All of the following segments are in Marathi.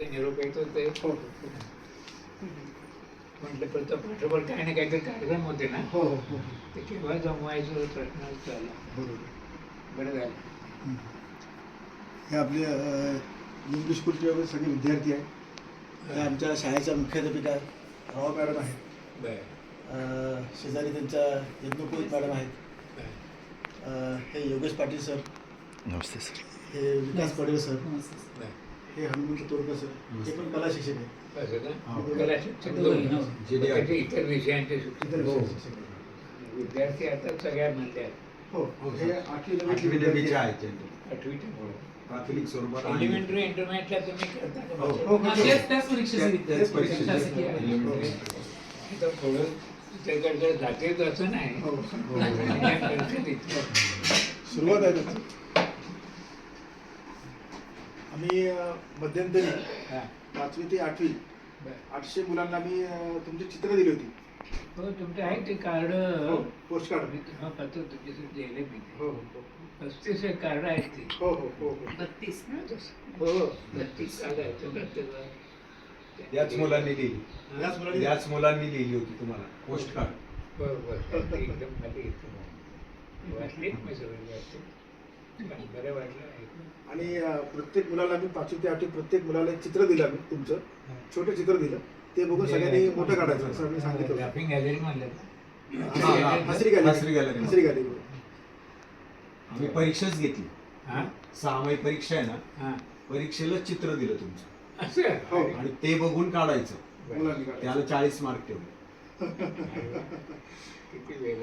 ते निरोप येत होते हो हो म्हटलं प्रथम पाठोपाठ काही ना काहीतरी कार्यक्रम होते ना. हो हो हो. ते केव्हा जमवायचं प्रश्न झाला बरोबर. बरं झालं. हं. आपले इंग्लिश स्कूलचे वगैरे सगळे विद्यार्थी आहेत. हे आमच्या शाळेच्या मुख्याध्यापिका राव मॅडम आहेत. शेजारी त्यांच्या यज्ञपुरीत मॅडम आहेत. अ, हे योगेश पाटील सर. नमस्ते सर. हे विकास पडेल सर. बरं. हे हनुमंत तोडकर सर हे पण कला शिक्षक आहेत हो. कला शिक्षक हो. त्याचे इतर विषयांचे इतर शिक्षक विषयाचे शिक्षक आहेत. विद्यार्थी आता सगळ्या म्हणतात हो हे आठवी नववीचे आठवी विद्यार्थी नववीचे आहेत. आहेत त्यांचे. आठवीच्या प्राथमिक स्वरूपात आणि- एलिमेंटरी इंटरमिडिएटला तुम्ही करता का हो? हो. हा, त्याच परीक्षेचे तेच विद्यार्थी परीक्षेचे शासकीय आहेत. आहे. Elementary. तर थोडं त्याच्याकडे जातेच असं नाही हो, हो. सुरुवात आहे त्याची आम्ही मध्यंतरी हा, पाचवी ते आठवी. आठशे मुलांना मी तुमची चित्र दिली होती. हो तुमचे आहे ते कार्ड. हो पोस्ट कार्ड हा पत्र तुमच्यासाठी लिहिले मी हो हो पस्तीस एक कार्ड आहेत ती. हो हो हो हो. बत्तीस ना? हो बत्तीस कार्ड आहेत याच मुलांनी लिहिली. याच मुलांनी? याच मुलांनी लिहिली होती तुम्हाला पोस्ट कार्ड बरोबर एकदम खाली येतं वाचलेत मी सगळे बरं वाटलं ऐकून. आणि प्रत्येक मुलाला मी पाचवी ते आठवी प्रत्येक मुलाला एक चित्र दिलं मी तुमचं. छोटं चित्र दिलं. ते बघून सगळ्यांनी मोठं काढायचं असं मी सांगितलं गॅलरी म्हणलं. हा, हा, हसरी गॅलरी हसरी गॅलरी. हसरी गॅलरी आम्ही परीक्षाच घेतली. हा? सहामाही परीक्षा आहे ना? हा. परीक्षेला चित्र दिलं तुमचं. असं? हो. आणि ते बघून काढायचं. त्याला चाळीस मार्क ठेवले.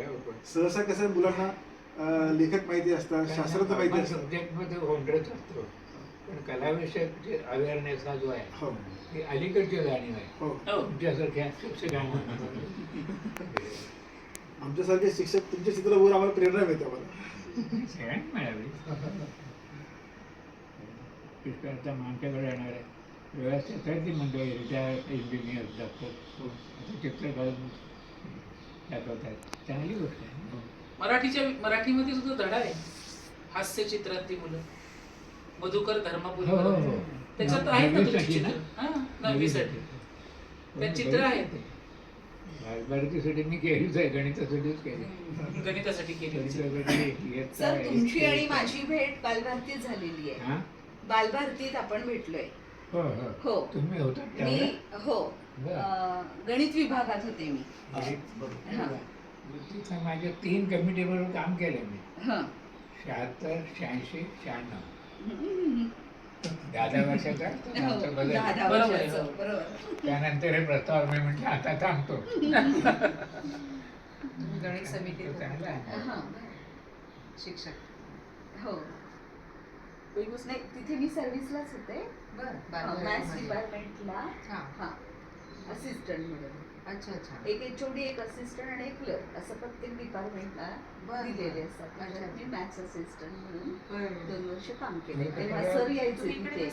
होतो सहसा कसं मुलांना लेखक माहिती असतात शास्त्रज्ञ माहिती असतात. सब्जेक्टमध्ये होंडरच असतो. पण कला विषयक जे अवेअरनेस हा जो आहे हो. ही अलीकडची जाणीव आहे. हो. हो. तुमच्यासारख्या शिक्षकांना आमच्यासारखे शिक्षक तुमचे चित्र बघून आम्हाला प्रेरणा मिळते आम्हाला. सगळ्यांना मिळावी. पुष्कळता आमच्याकडे येणार आहे व्यवस्थित आहे ती मंडळी. रिटायर्ड इंजिनियर डॉक्टर आता चित्र काढून दाखवतात चांगली गोष्ट आहे. मराठीच्या मराठीमध्ये सुद्धा धडा आहे. हास्य चित्रातली मुलं. मधुकर धर्मापुरी हो, हो, हो. त्याच्यात आहेत ना तुमची नववीसाठी ना? चित्र हा नववीसाठी चित्र आहेत. भारतीसाठी मी केलीच आहे गणितासाठीच केली. गणितासाठी केली. गणितासाठी सर आहे, तुमची आणि आहे. माझी भेट बालभारतीत झालेली आहे? बालभारतीत आपण भेटलोय. हो तुम्ही होता मी? हो. गणित विभागात होते मी. माझ्या तीन कमिटी बरोबर काम केलं मी. हं. शहात्तर शहाऐंशी शहाण्णव. दहा दहा वर्षाचा? हो, त्यानंतर हे प्रस्ताव मी म्हटलं आता थांबतो. गणित समितीत तो चांगला आहे. हं. शिक्षक. हो. नाही तिथे मी सर्व्हिसलाच होते. बरं मॅथ्स डिपार्टमेंटला हा. हा. असिस्टंट म्हणून. अच्छा अच्छा. एक एचओडी एक असिस्टंट आणि एक क्लर्क असं प्रत्येक डिपार्टमेंटला. दिलेले असतात. त्याच्यात अच्छा. मी मॅथ्स असिस्टंट म्हणून. दोन वर्ष काम केले. तेव्हा सर यायचे तिथे.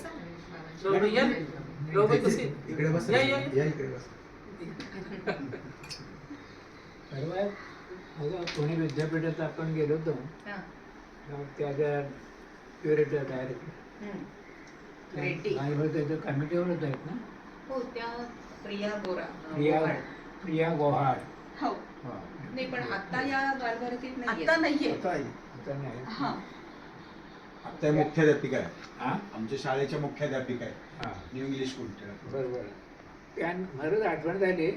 परवा अगं पुणे विद्यापीठात आपण गेलो होतो हा. त्याच्या क्युरेटर डायरेक्टर त्याच्या कमिटीवरच आहेत ना. हो त्या प्रिया गोरा प्रिया गोहाड. प्रिया गोहाड हो. हा. नाही पण आता या बालभारतीत नाही आता नाहीये. आता आहे आता नाही हा. त्या मुख्याध्यापिका आहे हा? आमच्या शाळेच्या मुख्याध्यापिका आहे हा. न्यू इंग्लिश स्कूलच्या बरोबर त्या खरंच आठवण झाली.